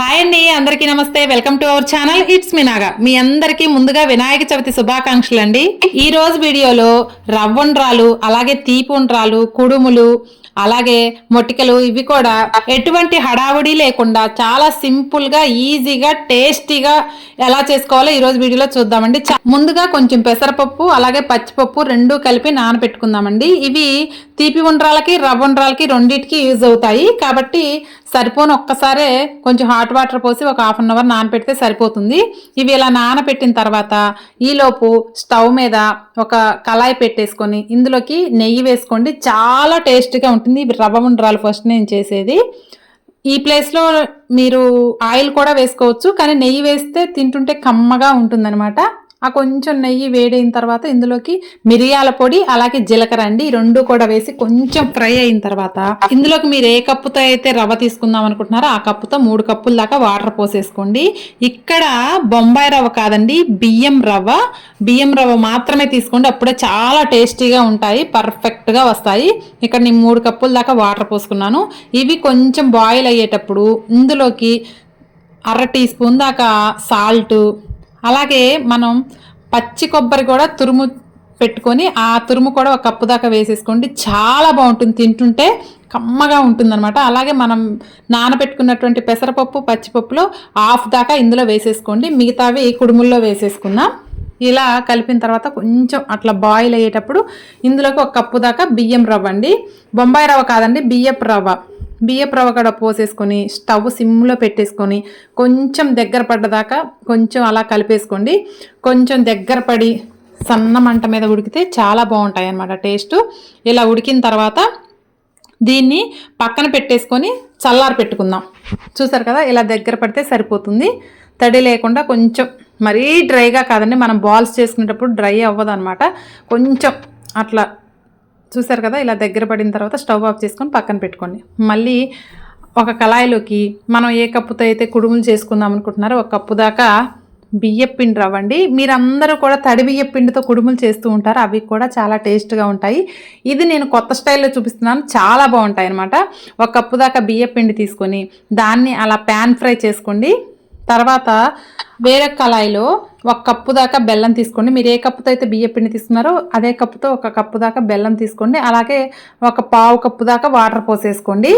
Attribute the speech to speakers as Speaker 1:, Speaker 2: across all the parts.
Speaker 1: Hi అండి అందరికీ నమస్తే. Welcome to our channel it's మినాగా మీ అందరికీ ముందుగా వినాయక చవితి శుభాకాంక్షలు అండి ఈ రోజు వీడియోలో రవ్వండ్రాలు అలాగే తీపి ఉండ్రాలు కుడుములు అలాగే మొటికలు ఇవి కూడా ఎటువంటి హడావుడి లేకుండా చాలా సింపుల్గా ఈజీగా టేస్టీగా ఎలా చేసుకోవాలో ఈ రోజు వీడియోలో చూద్దామండి. ముందుగా కొంచెం పెసరపప్పు అలాగే పచ్చిపప్పు రెండు కలిపి నానబెట్టుకుందామండి. ఇవి తీపి ఉండ్రాలకి రవ్వ ఉండ్రాలకి రెండింటికి యూజ్ అవుతాయి. కాబట్టి సరిపోను ఒక్కసారే కొంచెం హాట్ వాటర్ పోసి ఒక హాఫ్ అన్ అవర్ నానబెడితే సరిపోతుంది. ఇవి ఇలా నానబెట్టిన తర్వాత ఈలోపు స్టవ్ మీద ఒక కళాయి పెట్టేసుకొని ఇందులోకి నెయ్యి వేసుకోండి. చాలా టేస్ట్గా ఉంటుంది. ఇవి రవ్వ ఉండ్రాలు ఫస్ట్ నేను చేసేది. ఈ ప్లేస్లో మీరు ఆయిల్ కూడా వేసుకోవచ్చు. కానీ నెయ్యి వేస్తే తింటుంటే కమ్మగా ఉంటుందన్నమాట. ఆ కొంచెం నెయ్యి వేడైన తర్వాత ఇందులోకి మిరియాల పొడి అలాగే జీలకర్ర అండి ఈ రెండు కూడా వేసి కొంచెం ఫ్రై అయిన తర్వాత ఇందులోకి మీరు ఏ కప్పుతో అయితే రవ్వ తీసుకుందాం అనుకుంటున్నారో ఆ కప్పుతో మూడు కప్పుల దాకా వాటర్ పోసేసుకోండి. ఇక్కడ బొంబాయి రవ్వ కాదండి బియ్యం రవ్వ. బియ్యం రవ్వ మాత్రమే తీసుకోండి అప్పుడే చాలా టేస్టీగా ఉంటాయి పర్ఫెక్ట్గా వస్తాయి. ఇక్కడ నేను మూడు కప్పుల దాకా వాటర్ పోసుకున్నాను. ఇవి కొంచెం బాయిల్ అయ్యేటప్పుడు ఇందులోకి అర టీ స్పూన్ దాకా సాల్ట్ అలాగే మనం పచ్చి కొబ్బరి కూడా తురుము పెట్టుకొని ఆ తురుము కూడా ఒక కప్పు దాకా వేసేసుకోండి. చాలా బాగుంటుంది. తింటుంటే కమ్మగా ఉంటుందన్నమాట. అలాగే మనం నానబెట్టుకున్నటువంటి పెసరపప్పు పచ్చిపప్పులో హాఫ్ దాకా ఇందులో వేసేసుకోండి. మిగతావి కుడుముల్లో వేసేసుకుందాం. ఇలా కలిపిన తర్వాత కొంచెం అట్లా బాయిల్ అయ్యేటప్పుడు ఇందులోకి ఒక కప్పు దాకా బియ్యం రవ్వ అండి బొంబాయి రవ్వ కాదండి బియ్యపు రవ్వ. బియ్యప్రవకడ పోసేసుకొని స్టవ్ సిమ్లో పెట్టేసుకొని కొంచెం దగ్గర పడ్డదాకా కొంచెం అలా కలిపేసుకోండి. కొంచెం దగ్గర పడి సన్న మంట మీద ఉడికితే చాలా బాగుంటాయి అన్నమాట టేస్ట్. ఇలా ఉడికిన తర్వాత దీన్ని పక్కన పెట్టేసుకొని చల్లారి పెట్టుకుందాం. చూసారు కదా ఇలా దగ్గర పడితే సరిపోతుంది. తడి లేకుండా కొంచెం మరీ డ్రైగా కాదండి మనం బాల్స్ చేసుకునేటప్పుడు డ్రై అవ్వదు అనమాట కొంచెం అట్లా చూసారు కదా ఇలా దగ్గర పడిన తర్వాత స్టవ్ ఆఫ్ చేసుకొని పక్కన పెట్టుకోండి. మళ్ళీ ఒక కళాయిలోకి మనం ఏ కప్పుతో అయితే కుడుములు చేసుకుందాం అనుకుంటున్నారో ఒక కప్పు దాకా బియ్యప్పిండి రవ్వండి. మీరందరూ కూడా తడి బియ్యపిండితో కుడుములు చేస్తూ ఉంటారు. అవి కూడా చాలా టేస్ట్గా ఉంటాయి. ఇది నేను కొత్త స్టైల్లో చూపిస్తున్నాను. చాలా బాగుంటాయి అనమాట ఒక కప్పు దాకా బియ్యపిండి తీసుకొని దాన్ని అలా ప్యాన్ ఫ్రై చేసుకోండి. తర్వాత వేరే కళాయిలో ఒక కప్పు దాకా బెల్లం తీసుకోండి. మీరు ఏ కప్పుతో అయితే బియ్యం పిండి తీసుకున్నారో అదే కప్పుతో ఒక కప్పు దాకా బెల్లం తీసుకోండి. అలాగే ఒక పావు కప్పు దాకా వాటర్ పోసేసుకోండి.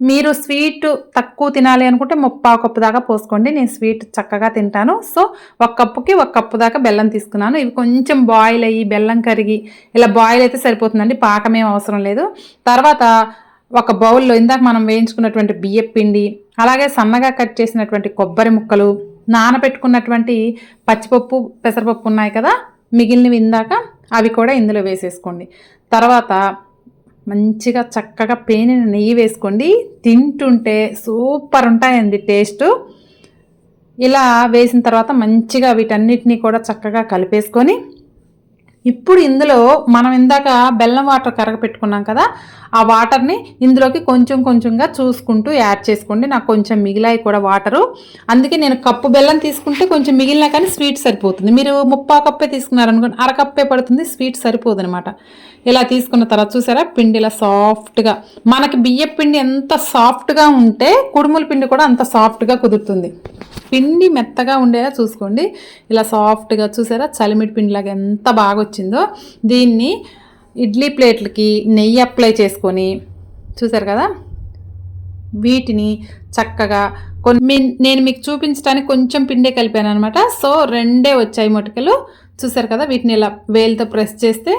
Speaker 1: మీరు స్వీట్ తక్కువ తినాలి అనుకుంటే ముప్పావు కప్పు దాకా పోసుకోండి. నేను స్వీట్ చక్కగా తింటాను. సో ఒక కప్పుకి ఒక కప్పు దాకా బెల్లం తీసుకున్నాను. ఇవి కొంచెం బాయిల్ అయ్యి బెల్లం కరిగి ఇలా బాయిల్ అయితే సరిపోతుందండి. పాకమేం అవసరం లేదు. తర్వాత ఒక బౌల్లో ఇందాక మనం వేయించుకున్నటువంటి బియ్యం పిండి అలాగే సన్నగా కట్ చేసినటువంటి కొబ్బరి ముక్కలు నానబెట్టుకున్నటువంటి పచ్చిపప్పు పెసరపప్పు ఉన్నాయి కదా మిగిలినవి ఇందాక అవి కూడా ఇందులో వేసేసుకోండి. తర్వాత మంచిగా చక్కగా పేనిన నెయ్యి వేసుకోండి. తింటుంటే సూపర్ ఉంటాయండి టేస్ట్. ఇలా వేసిన తర్వాత మంచిగా వీటన్నిటినీ కూడా చక్కగా కలిపేసుకొని ఇప్పుడు ఇందులో మనం ఇందాక బెల్లం వాటర్ కరగపెట్టుకున్నాం కదా ఆ వాటర్ని ఇందులోకి కొంచెం కొంచెంగా చూసుకుంటూ యాడ్ చేసుకోండి. నాకు కొంచెం మిగిలాయి కూడా వాటరు. అందుకే నేను కప్పు బెల్లం తీసుకుంటే కొంచెం మిగిలినా కానీ స్వీట్ సరిపోతుంది. మీరు ముప్పా కప్పే తీసుకున్నారనుకోండి అర కప్పే పడుతుంది స్వీట్ సరిపోదు అనమాట ఇలా తీసుకున్న తర్వాత చూసారా పిండి ఇలా సాఫ్ట్గా మనకి బియ్య పిండి ఎంత సాఫ్ట్గా ఉంటే కుడుముల పిండి కూడా అంత సాఫ్ట్గా కుదురుతుంది. పిండి మెత్తగా ఉండేలా చూసుకోండి. ఇలా సాఫ్ట్గా చూసారా? చలిమిడి పిండిలాగా ఎంత బాగా వచ్చిందో దీన్ని ఇడ్లీ ప్లేట్లకి నెయ్యి అప్లై చేసుకొని చూసారు కదా? వీటిని చక్కగా కొన్ని నేను మీకు చూపించడానికి కొంచెం పిండే కలిపాను అనమాట సో రెండే వచ్చాయి మొటికలు. చూసారు కదా? వీటిని ఇలా వేలుతో ప్రెస్ చేస్తే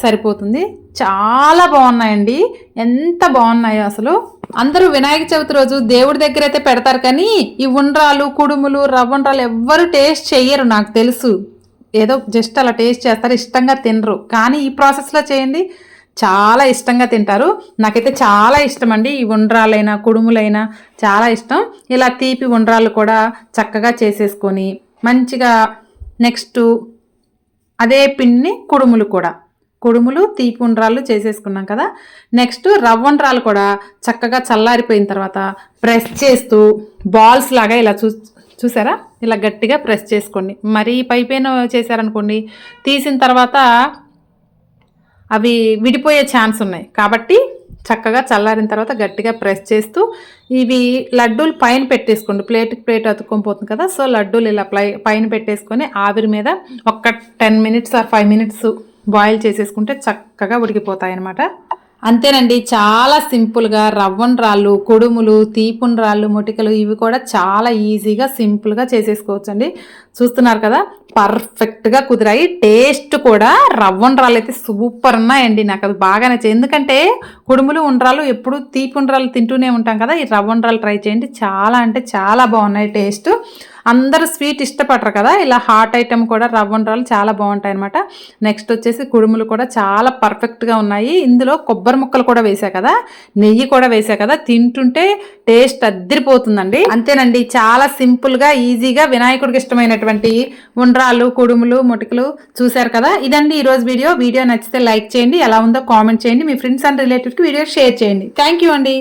Speaker 1: సరిపోతుంది. చాలా బాగున్నాయండి. ఎంత బాగున్నాయో అసలు. అందరూ వినాయక చవితి రోజు దేవుడి దగ్గర అయితే పెడతారు కానీ ఈ ఉండ్రాలు కుడుములు రవ్వండ్రాలు ఎవ్వరు టేస్ట్ చెయ్యరు నాకు తెలుసు. ఏదో జస్ట్ అలా టేస్ట్ చేస్తారు ఇష్టంగా తినరు. కానీ ఈ ప్రాసెస్లో చేయండి చాలా ఇష్టంగా తింటారు. నాకైతే చాలా ఇష్టం అండి ఈ ఉండ్రాలైనా కుడుములైనా చాలా ఇష్టం. ఇలా తీపి ఉండ్రాలు కూడా చక్కగా చేసేసుకొని మంచిగా నెక్స్ట్ అదే పిండిని కుడుములు కూడా. కుడుములు తీపి ఉండ్రాళ్ళు చేసేసుకున్నాం కదా. నెక్స్ట్ రవ్వ ఉండ్రాలు కూడా చక్కగా చల్లారిపోయిన తర్వాత ప్రెస్ చేస్తూ బాల్స్ లాగా ఇలా చూ చూసారా? ఇలా గట్టిగా ప్రెస్ చేసుకోండి. మరీ పైపైన చేశారనుకోండి తీసిన తర్వాత అవి విడిపోయే ఛాన్స్ ఉన్నాయి. కాబట్టి చక్కగా చల్లారిన తర్వాత గట్టిగా ప్రెస్ చేస్తూ ఇవి లడ్డూలు పైన పెట్టేసుకోండి. ప్లేట్కి ప్లేట్ అతుక్కొని పోతుంది కదా సో లడ్డూలు ఇలా ప్లై పైన పెట్టేసుకొని ఆవిరి మీద ఒక ten minutes or five minutes boil చేసేసుకుంటే చక్కగా ఉడికిపోతాయి అనమాట అంతేనండి చాలా సింపుల్గా రవ్వన్ కొడుములు తీపున్ రాళ్ళు మొటికలు ఇవి కూడా చాలా ఈజీగా సింపుల్గా చేసేసుకోవచ్చండి. చూస్తున్నారు కదా? పర్ఫెక్ట్గా కుదిరాయి. టేస్ట్ కూడా రవ్వ రాళ్ళు అయితే సూపర్ ఉన్నాయండి. నాకు అది బాగా నచ్చాయి. ఎందుకంటే కుడుములు ఉండ్రాలు ఎప్పుడు తీపి ఉండ్రాలు తింటూనే ఉంటాం కదా. ఈ రవ్వన్ ట్రై చేయండి. చాలా అంటే చాలా బాగున్నాయి టేస్ట్ అందరూ స్వీట్ ఇష్టపడరు కదా. ఇలా హాట్ ఐటమ్ కూడా రవ్వ ఉండ్రాలు చాలా బాగుంటాయి అనమాట నెక్స్ట్ వచ్చేసి కుడుములు కూడా చాలా పర్ఫెక్ట్గా ఉన్నాయి. ఇందులో కొబ్బరి ముక్కలు కూడా వేసా కదా? నెయ్యి కూడా వేసా కదా? తింటుంటే టేస్ట్ అద్దరిపోతుందండి. అంతేనండి. చాలా సింపుల్గా ఈజీగా వినాయకుడికి ఇష్టమైనటువంటి ఉండ్రాలు కుడుములు ముటికలు చూశారు కదా? ఇదండి ఈరోజు వీడియో. వీడియో నచ్చితే లైక్ చేయండి ఎలా ఉందో కామెంట్ చేయండి మీ ఫ్రెండ్స్ అండ్ రిలేటివ్స్కి వీడియో షేర్ చేయండి. థ్యాంక్ యూ అండి.